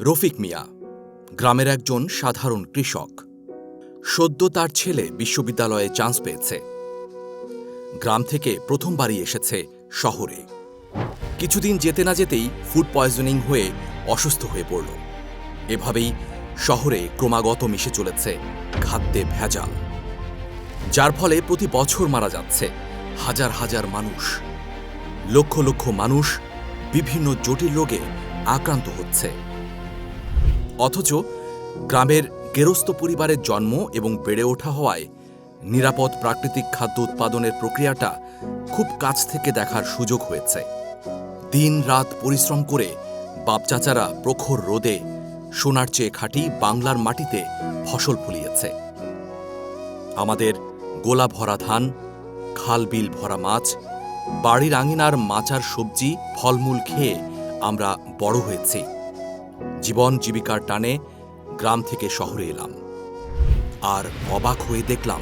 রফিক মিয়া, গ্রামের একজন সাধারণ কৃষক। সদ্য তার ছেলে বিশ্ববিদ্যালয়ে চান্স পেয়েছে। গ্রাম থেকে প্রথমবারই এসেছে শহরে। কিছুদিন যেতে না যেতেই ফুড পয়জনিং হয়ে অসুস্থ হয়ে পড়ল। এভাবেই শহরে ক্রমাগত মিশে চলেছে খাদ্যে ভেজাল। যার ফলে প্রতি বছর মারা যাচ্ছে হাজার হাজার মানুষ। লক্ষ লক্ষ মানুষ বিভিন্ন জটিল রোগে আক্রান্ত হচ্ছে। অথচ গ্রামের গেরস্ত পরিবারের জন্ম এবং বেড়ে ওঠা হওয়ায় নিরাপদ প্রাকৃতিক খাদ্য উৎপাদনের প্রক্রিয়াটা খুব কাছ থেকে দেখার সুযোগ হয়েছে। দিন রাত পরিশ্রম করে বাপচাচারা প্রখর রোদে সোনার চেয়ে খাঁটি বাংলার মাটিতে ফসল ফলিয়েছে। আমাদের গোলা ভরা ধান, খাল বিল ভরা মাছ, বাড়ির আঙিনার মাচার সবজি, ফলমূল খেয়ে আমরা বড় হয়েছি। জীবন জীবিকার টানে গ্রাম থেকে শহরে এলাম। আর অবাক হয়ে দেখলাম,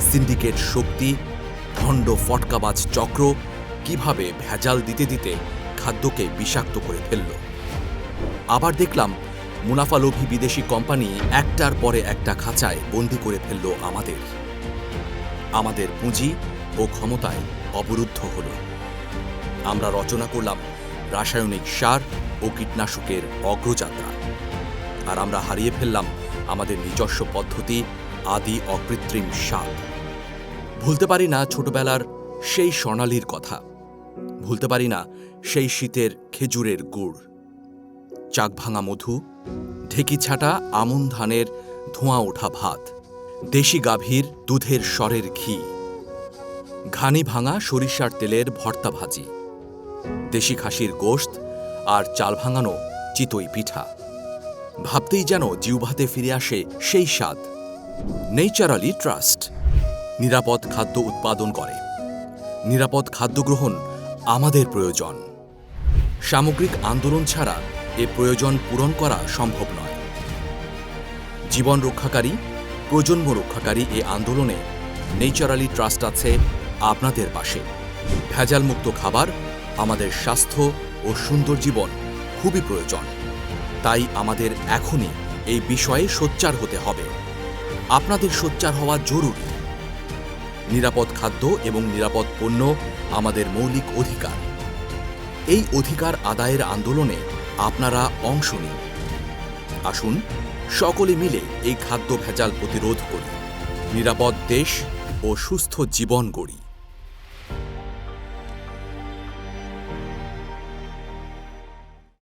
সিন্ডিকেট শক্তি, ভণ্ড ফটকাবাজ চক্র কীভাবে ভেজাল দিতে দিতে খাদ্যকে বিষাক্ত করে ফেলল। আবার দেখলাম মুনাফালোভী বিদেশি কোম্পানি একটার পরে একটা খাঁচায় বন্দি করে ফেলল আমাদের। আমাদের পুঁজি ও ক্ষমতায় অবরুদ্ধ হল। আমরা রচনা করলাম রাসায়নিক সার ও কীটনাশকের অগ্রযাত্রা। আর আমরা হারিয়ে ফেললাম আমাদের নিজস্ব পদ্ধতি, আদি অকৃত্রিম স্বাদ ভুলতে পারি না ছোটবেলার সেই স্বর্ণালীর কথা। ভুলতে পারি না সেই শীতের খেজুরের গুড়। চাক ভাঙা মধু, ঢেকি ছাটা, আমন ধানের ধোঁয়া ওঠা ভাত, দেশি গাভীর দুধের স্বরের ঘি, ঘানি ভাঙা সরিষার তেলের ভর্তা ভাজি। দেশি খাসির গোশত আর চাল ভাঙানো চিতই পিঠা। ভাবতেই যেন জিউভাতে ফিরে আসে সেই স্বাদ। নেচারালি ট্রাস্ট নিরাপদ খাদ্য উৎপাদন করে। নিরাপদ খাদ্য গ্রহণ আমাদের প্রয়োজন। সামগ্রিক আন্দোলন ছাড়া এ প্রয়োজন পূরণ করা সম্ভব নয়। জীবন রক্ষাকারী, প্রজন্ম রক্ষাকারী এ আন্দোলনে নেচারালি ট্রাস্ট আছে আপনাদের পাশে। ভেজালমুক্ত খাবার আমাদের স্বাস্থ্য ও সুন্দর জীবন খুবই প্রয়োজন। তাই আমাদের এখনই এই বিষয়ে সোচ্চার হতে হবে। আপনাদের সোচ্চার হওয়া জরুরি। নিরাপদ খাদ্য এবং নিরাপদ পণ্য আমাদের মৌলিক অধিকার। এই অধিকার আদায়ের আন্দোলনে আপনারা অংশ নিন। আসুন, সকলে মিলে এই খাদ্য ভেজাল প্রতিরোধ করি। নিরাপদ দেশ ও সুস্থ জীবন গড়ি।